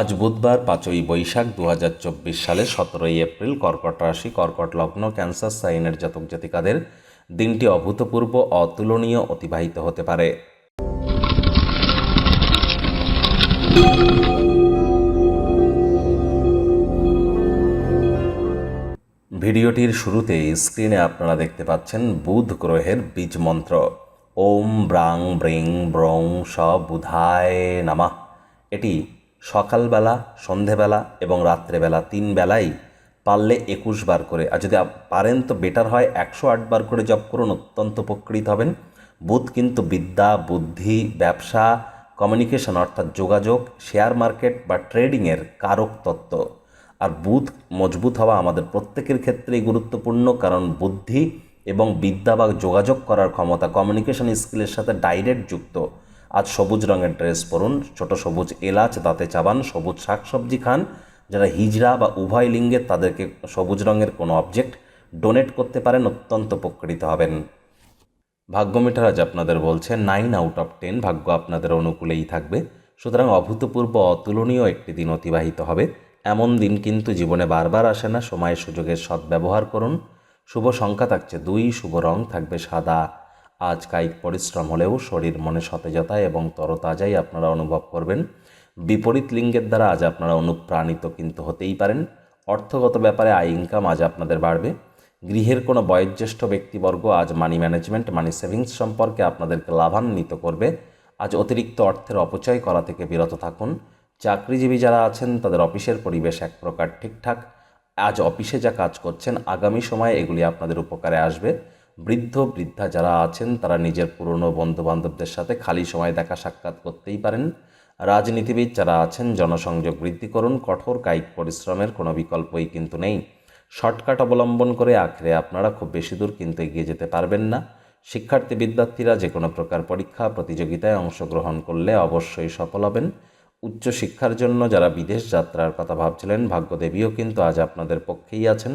আজ বুধবার পাঁচই বৈশাখ দু হাজার চব্বিশ সালে সতেরোই এপ্রিল কর্কট রাশি, কর্কট লগ্ন, ক্যান্সার সাইনের জাতক জাতিকাদের দিনটি অভূতপূর্ব, অতুলনীয়, অতিবাহিত হতে পারে। ভিডিওটির শুরুতে স্ক্রিনে আপনারা দেখতে পাচ্ছেন বুধ গ্রহের বীজ মন্ত্র। ওম ব্রাং ব্রিং ব্রং স বুধায় নামা। এটি সকালবেলা, সন্ধেবেলা এবং রাত্রেবেলা তিন বেলাই পারলে একুশ বার করে। আর যদি পারেন তো বেটার হয় একশো আট বার করে জপ করুন, অত্যন্ত উপকৃত হবেন। বুধ কিন্তু বিদ্যা, বুদ্ধি, ব্যবসা কমিউনিকেশন অর্থাৎ যোগাযোগ শেয়ার মার্কেট বা ট্রেডিংয়ের কারক তত্ত্ব। আর বুধ মজবুত হওয়া আমাদের প্রত্যেকের ক্ষেত্রেই গুরুত্বপূর্ণ, কারণ বুদ্ধি এবং বিদ্যা বা যোগাযোগ করার ক্ষমতা কমিউনিকেশন স্কিলের সাথে ডাইরেক্ট যুক্ত। আজ সবুজ রঙের ড্রেস পরুন, ছোট সবুজ এলাচ, দাঁতে চাবান, সবুজ শাকসবজি খান। যারা হিজড়া বা উভয় লিঙ্গের তাদেরকে সবুজ রঙের কোনো অবজেক্ট ডোনেট করতে পারেন, অত্যন্ত উপকৃত হবেন। ভাগ্য মিটার আজ আপনাদের বলছে নাইন আউট অফ টেন ভাগ্য আপনাদের অনুকূলেই থাকবে। সুতরাং অভূতপূর্ব, অতুলনীয় একটি দিন অতিবাহিত হবে। এমন দিন কিন্তু জীবনে বারবার আসে না সময় সুযোগের সদ্ব্যবহার করুন। শুভ সংখ্যা থাকছে দুই, শুভ রং থাকবে সাদা। আজ কায়িক পরিশ্রম হলেও শরীর মনে সতেজতা এবং তরতাজাই আপনারা অনুভব করবেন। বিপরীত লিঙ্গের দ্বারা আজ আপনারা অনুপ্রাণিত কিন্তু হতেই পারেন। অর্থগত ব্যাপারে আয় ইনকাম আজ আপনাদের বাড়বে। গৃহের কোনো বয়োজ্যেষ্ঠ ব্যক্তিবর্গ আজ মানি ম্যানেজমেন্ট মানি সেভিংস সম্পর্কে আপনাদেরকে লাভান্বিত করবে। আজ অতিরিক্ত অর্থের অপচয় করা থেকে বিরত থাকুন। চাকরিজীবী যারা আছেন, তাদের অফিসের পরিবেশ এক প্রকার ঠিকঠাক। আজ অফিসে যা কাজ করছেন, আগামী সময়ে এগুলি আপনাদের উপকারে আসবে। বৃদ্ধ, বৃদ্ধা যারা আছেন, তারা নিজের পুরনো বন্ধু বান্ধবদের সাথে খালি সময় দেখা সাক্ষাৎ করতেই পারেন। রাজনীতিবিদ যারা আছেন, জনসংযোগ বৃদ্ধি করুন, কঠোর কায়িক পরিশ্রমের কোনো বিকল্পই কিন্তু নেই। শর্টকাট অবলম্বন করে আখরে আপনারা খুব বেশি দূর কিন্তু এগিয়ে যেতে পারবেন না। শিক্ষার্থী, বিদ্যার্থীরা যে কোনো প্রকার পরীক্ষা, প্রতিযোগিতায় অংশগ্রহণ করলে অবশ্যই সফল হবেন। উচ্চশিক্ষার জন্য যারা বিদেশ যাত্রার কথা ভাবছিলেন, ভাগ্যদেবীও কিন্তু আজ আপনাদের পক্ষেই আছেন।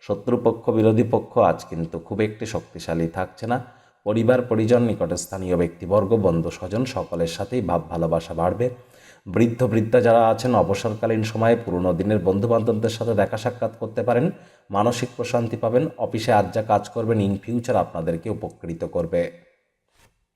শত্রুপক্ষ বিরোধী পক্ষ আজ কিন্তু খুব একটি শক্তিশালী থাকছে না। পরিবার, পরিজন নিকটে স্থানীয় ব্যক্তিবর্গ বন্ধু স্বজন সকলের সাথেই ভাব, ভালোবাসা বাড়বে। বৃদ্ধ, বৃদ্ধা যারা আছেন, অবসরকালীন সময়ে পুরনো দিনের বন্ধুবান্ধবদের সাথে দেখা সাক্ষাৎ করতে পারেন। মানসিক প্রশান্তি পাবেন। অফিসে আজ যা কাজ করবেন, ইন ফিউচার আপনাদেরকে উপকৃত করবে।